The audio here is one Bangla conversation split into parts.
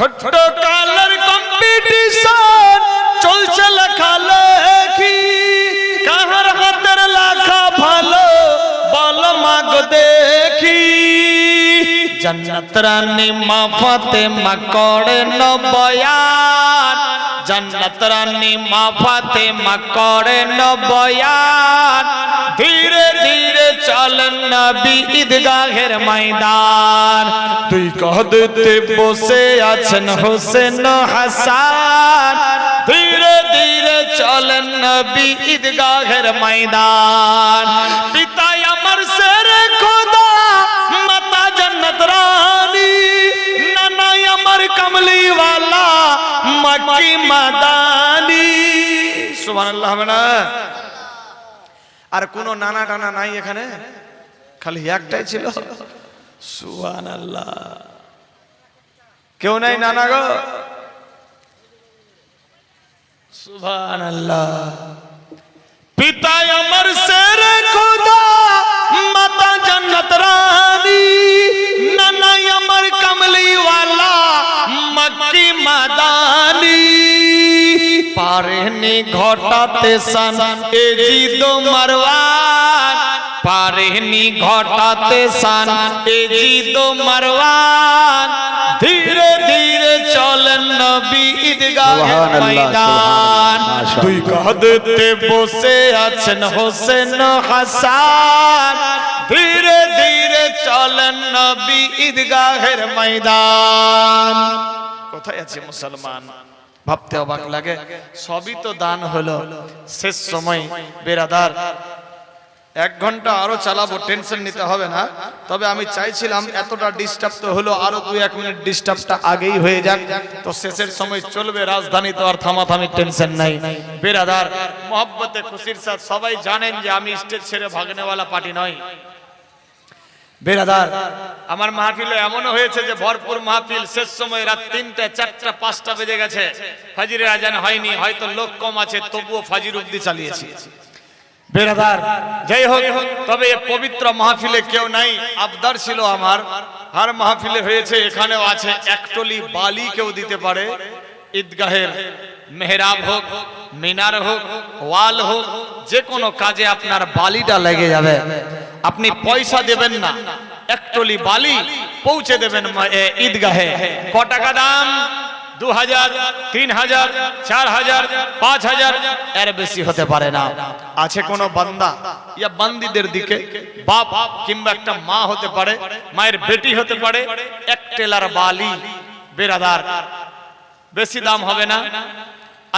ছোট্ট কালার কম্পিটিশন চলছে লেখা লেখি। কাহার হাতের লেখা ভালো, বল মাগ দেখি। জন্নত রানী মা ফাতেমা করে নবয়ান। জন্নত রানী মা ফাতে মা করে নবয়ান ধীরে ধীরে চলেন নবী ঈদগাহের ময়দান। তুই কহ দিতে বসে আছেন হোসেন হাসান। ধীরে ধীরে চলেন নবী ঈদগাহের ময়দান। মাদানি। সুবহানাল্লাহ, হবে না? আর কোন নানা টানা নাই এখানে? খালি একটাই ছিল। সুহান আল্লাহ কেউ নাই নানা গো? সুহান আল্লাহ পিতা আমার সের খুদা। পারেনি ঘটাতে সান। এ জিদ মারওয়ান। পারেনি ঘটাতে সান। এ জিদ মারওয়ান। ধীরে ধীরে চলেন নবী ঈদগাহের ময়দান। দুই কাঁধেতে বসে আছেন হোসেন হাসান। ধীরে ধীরে চলেন নবী ঈদগাহের ময়দান। কোথায় আছে মুসলমান? ভাবতে অবাক লাগে। সবই তো দান হলো। শেষ সময় বেরাদার, এক ঘণ্টা আরও চালাবো, টেনশন নিতে হবে না। তবে আমি চাইছিলাম এতটা ডিস্টার্ব তো হলো, আরও দুই এক মিনিট ডিস্টার্বটা আগেই হয়ে যাক। তো শেষের সময় চলবে, রাজধানী তো আর থামাথামি টেনশন নাই। বেরাদার, মোহব্বতে খুশির সাথে সবাই জানেন যে আমি স্টেজ ছেড়ে ভাগনেওয়ালা পার্টি নয়। বেরাদার। আমার মাহফিলে এমনও হয়েছে যে ভরপুর মাহফিল শেষ সময় রাত তিনটা চারটা পাঁচটা বেজে গেছে। ফাজিরের আজান হয়নি হয়তো লোক কম আছে তবুও ফাজির অব্দি চালিয়েছি। বেরাদার। যাই হোক তবে পবিত্র মাহফিলে কেউ নাই আবদার ছিল আমার। হার মাহফিলে হয়েছে এখানেও আছে একটলি বালি কেউ দিতে পারে। ঈদগাহের মেহরাব হোক মিনার হোক ওয়াল হোক যে কোনো কাজে আপনার বালিটা লেগে যাবে। আপনি পয়সা দেবেন না। একটলি বালি পৌঁছে দেবেন ঈদগাহে। ক টাকা দাম? দু হাজার তিন হাজার চার হাজার পাঁচ হাজার এর বেশি হতে পারে না। আছে কোনো বান্দা? ইয়া বান্দিদের দিকে। বাপ কিংবা একটা মা হতে পারে, মায়ের বেটি হতে পারে, এক টেলার বালি। বেরাদার, বেশি দাম হবে না।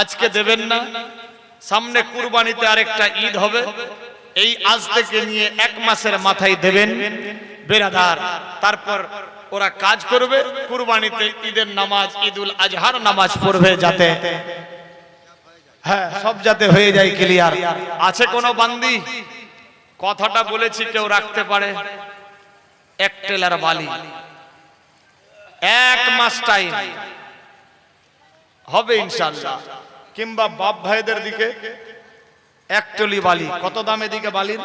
আজকে দেবেন না। সামনে কুরবানিতে আরেকটা ঈদ হবে। এই আজ থেকে নিয়ে এক মাসের মাথায় দেবেন বেরাদার। তারপর ওরা কাজ করবে, কুরবানিতে ঈদের নামাজ, ঈদুল আজহার নামাজ পড়বে যাতে। হ্যাঁ সব যাতে হয়ে যায় ক্লিয়ার। আছে কোনো বান্দি? কথাটা বলেছি কেউ রাখতে পারে। এক টেলার বালি। এক মাস টাইম হবে ইনশাল্লাহ কিংবা বাপ ভাইদের দিকে এক টলি বালি। কত দামে দিকে বালির?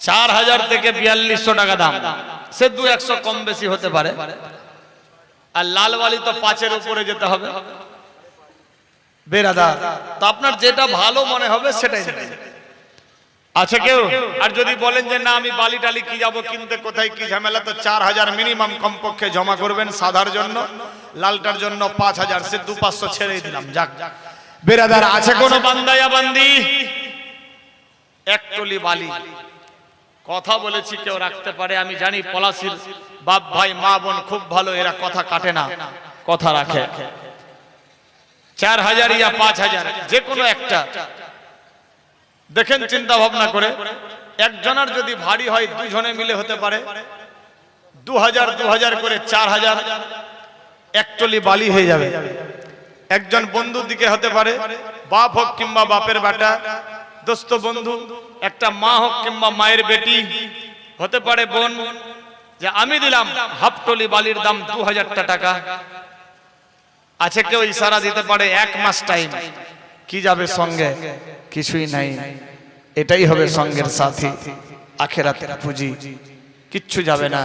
চার হাজার থেকে বিয়াল্লিশশো টাকা দাম। সে দু একশো কম বেশি হতে পারে। আর লাল বালি তো পাঁচের উপরে যেতে হবে। বেরাদা তো আপনার যেটা ভালো মনে হবে সেটাই। আছে কেউ? আর যদি বলেন যে না আমি বালি টালি কি যাব কিনতে কোথায় কি ঝামেলা তো চার হাজার মিনিমাম কমপক্ষে জমা করবেন সাদার জন্য। লালটার জন্য পাঁচ হাজার সে দু পাঁচশো ছেড়ে দিলাম যাক। বেরাদার আছে কোন বান্দায়া বান্দি এক টলি বালি। কথা বলেছি কেউ রাখতে পারে আমি জানি পলাশির বাপ ভাই মা বোন খুব ভালো এরা কথা কাটে না কথা রাখে। চার হাজার ইয়া পাঁচ হাজার যে কোনো একটা। দেখেন চিন্তা ভাবনা করে একজনের যদি ভারী হয় দুজনে মিলে হতে পারে। দু হাজার দু হাজার করে চার হাজার একটলি বালি হয়ে যাবে। একজন বন্ধুর দিকে হতে পারে বাপ হোক কিংবা বাপের বেটা দোস্ত বন্ধু একটা মা হোক কিংবা মায়ের বেটি হতে পারে বোন যে আমি দিলাম হাফটলি বালির দাম দু হাজারটা টাকা। আছে কেউ ইশারা দিতে পারে এক মাস টাইম কি যাবে সঙ্গে? কিছুই নাই। এটাই হবে সঙ্গের সাথী। আখেরাতের পুঁজি। কিচ্ছু যাবে না।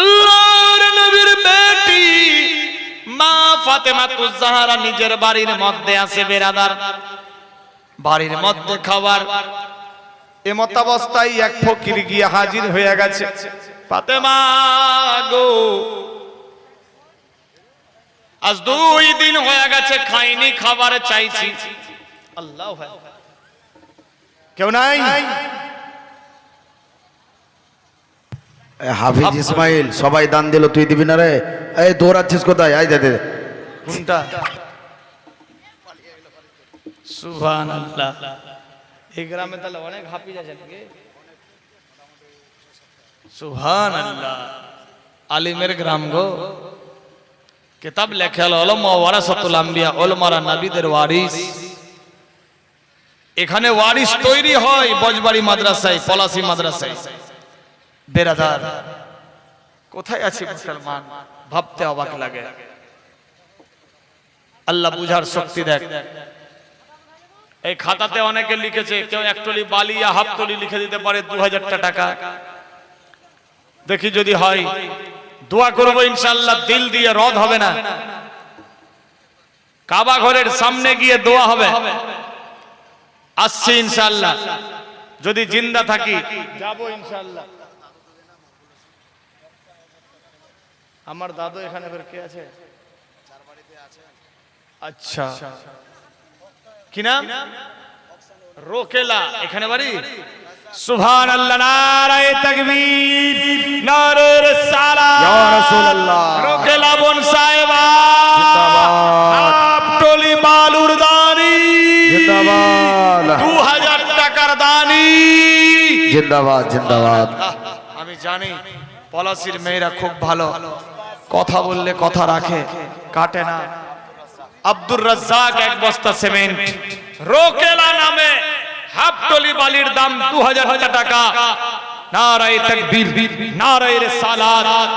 আল্লাহর নবীর বেটি মা ফাতেমা তুজাহারা নিজের বাড়ির মধ্যে আছে বেরাদার। বাড়ির মধ্যে খাবার এমত অবস্থায় এক ফকির গিয়ে হাজির হয়ে গেছে। ফাতেমা গো আজ দুই দিন হয়ে গেছে খাইনি খাবার চাইছি। আল্লাহ কেউ নাই? এ, হাফিজ ইসমাইল সবাই দান দিল তুই দিবি না রে? এই দৌড়াচ্ছিস কোথায়? আই দে দে কোনটা? সুবহান আল্লাহ এই গ্রামে তাহলে অনেক হাফিজ আছে নাকি? সুবহান আল্লাহ আলিমের গ্রাম গো। কিতাব লেখাল ওলমা ওয়ারাসাতুল আম্বিয়া ওলমারা নবীদের ওয়ারিস। এখানে ওয়ারিস তৈরি হয় বজবাড়ি মাদ্রাসায় পলাশি মাদ্রাসায়। বেরাদার কোথায় আছে মুসলমান? ভাবতে অবাক লাগে। আল্লাহ বুঝার শক্তি দেখ। এই খাতাতে অনেকে লিখেছে কেউ একটলি বালি হাফ তলি লিখে দিতে পারে দু হাজারটা টাকা। দেখি যদি হয় দোয়া করব ইনশাল্লাহ দিল দিয়ে রদ হবে না। কাবা ঘরের সামনে গিয়ে দোয়া হবে। আসছি ইনশাল্লাহ যদি জিন্দা থাকি। যাব ইনশাল্লাহ আমার দাদু এখানে ফের কে আছে? আচ্ছা। কি নাম? রোকেলা। এখানে বাড়ি? সুবহান আল্লাহ নারায়ে তাকবীর নারে রিসালাত ইয়া রাসূলুল্লাহ। রোকেলা বোন সাহেবা। জিন্দাবাদ জিন্দাবাদ। আমি জানি পলাশির মেয়েরা খুব ভালো। কথা বললে কথা রাখে, কাটে না। আব্দুর রাজ্জাক এক বস্তা সিমেন্ট। রোকেলা নামে হাফটলি বালির দাম দু হাজার টাকা। নারায় তাকবীর, নারায় রিসালাত।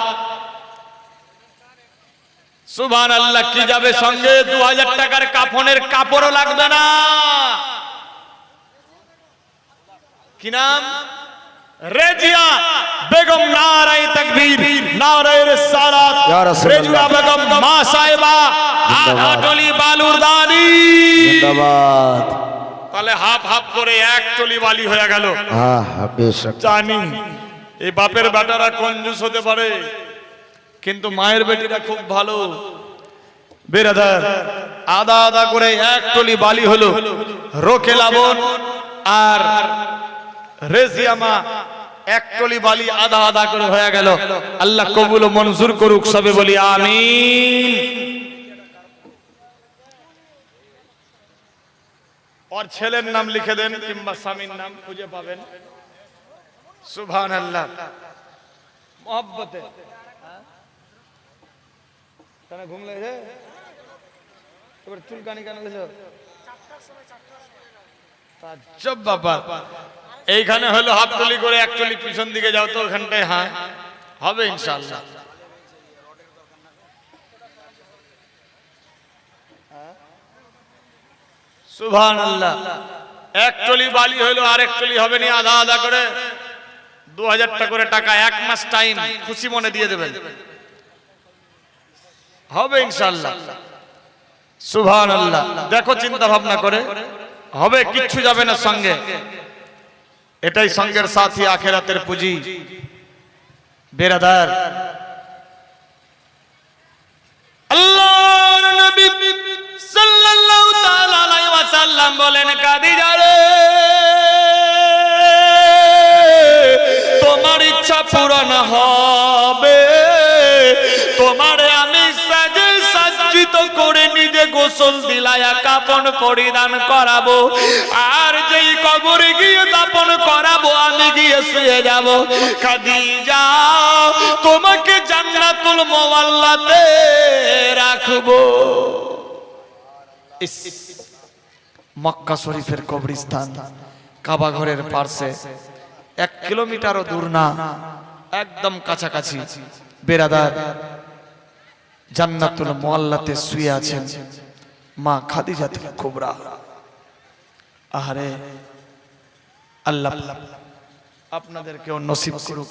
সুবহান আল্লাহ কি যাবে সঙ্গে? দু হাজার টাকার কাফনের কাপড়ও লাগবে না। কি নাম? রেজিয়া বেগম নারায় তাকবীর। নারায় রিসালাত ইয়া রাসূলুল্লাহ। রেজিয়া বেগম মা সাহেবা আটলি বালুর দানি। জিন্দাবাদ। তাহলে হাফ হাফ করে এক টলি বালি হয়ে গেল। হ্যাঁ হাফিজ জানি। এই বাপের বেটারা কঞ্জুস হতে পারে কিন্তু মায়ের বেটিরা খুব ভালো। বেরাদার আদা আদা করে এক টলি বালি হলো। রোকে লাবন আর রেজিয়ামা এক টলি বালি আধা আধা করে হয়ে গেল। আল্লাহ কবুল মঞ্জুর করুক সবে বলি আমিন। ওর ছেলের নাম লিখে দেন কিংবা স্বামীর নাম খুঁজে পাবেন। সুবহান আল্লাহ মোহব্বতে। কেন ঘুম লেগেছে? এবার চুলকানি কেন গেছো তাজ্জব ব্যাপার এইখানে হলো হাফ টলি করে এক টলি পিছন দিকে যাও তো ওখানটায় হ্যাঁ। হবে ইনশাআল্লাহ। সুবহান আল্লাহ এক টলি বালি হইল এক টলি হবে নি, আধা আধা করে। দু হাজারটা করে টাকা, এক মাস টাইম খুশি মনে দিয়ে দেবেন। হবে ইনশাল্লাহ সুবহান আল্লাহ দেখো চিন্তা ভাবনা করে। হবে, কিচ্ছু যাবে না সঙ্গে। এটাই সঙ্গের সাথী আখেরাতের পুঁজি। বেরাদার। আল্লাহর নবী সাল্লাল্লাহু তাআলা আলাইহি ওয়াসাল্লাম বলেন কাদিজা রে তোমার ইচ্ছা পূরণ হবে গোসল দিলায়া কাপন পরিধান করাবো। আর যেই কবরে গিয়ে দাপন করাবো, আমি গিয়ে শুয়ে যাব। খাদিজা, তোমাকে জান্নাতুল মোয়াল্লাতে রাখব। মক্কা শরীফের কবরস্থান, কাবা ঘরের পার্শ্বে। এক কিলোমিটারও দূর না, একদম কাছাকাছি। বেরাদার, জান্নাতুল মোয়াল্লাতে শুয়ে আছেন। মা খাদিজাতুল কুবরা। আহারে আল্লাহ আপনাদেরকেও নসিব করুক।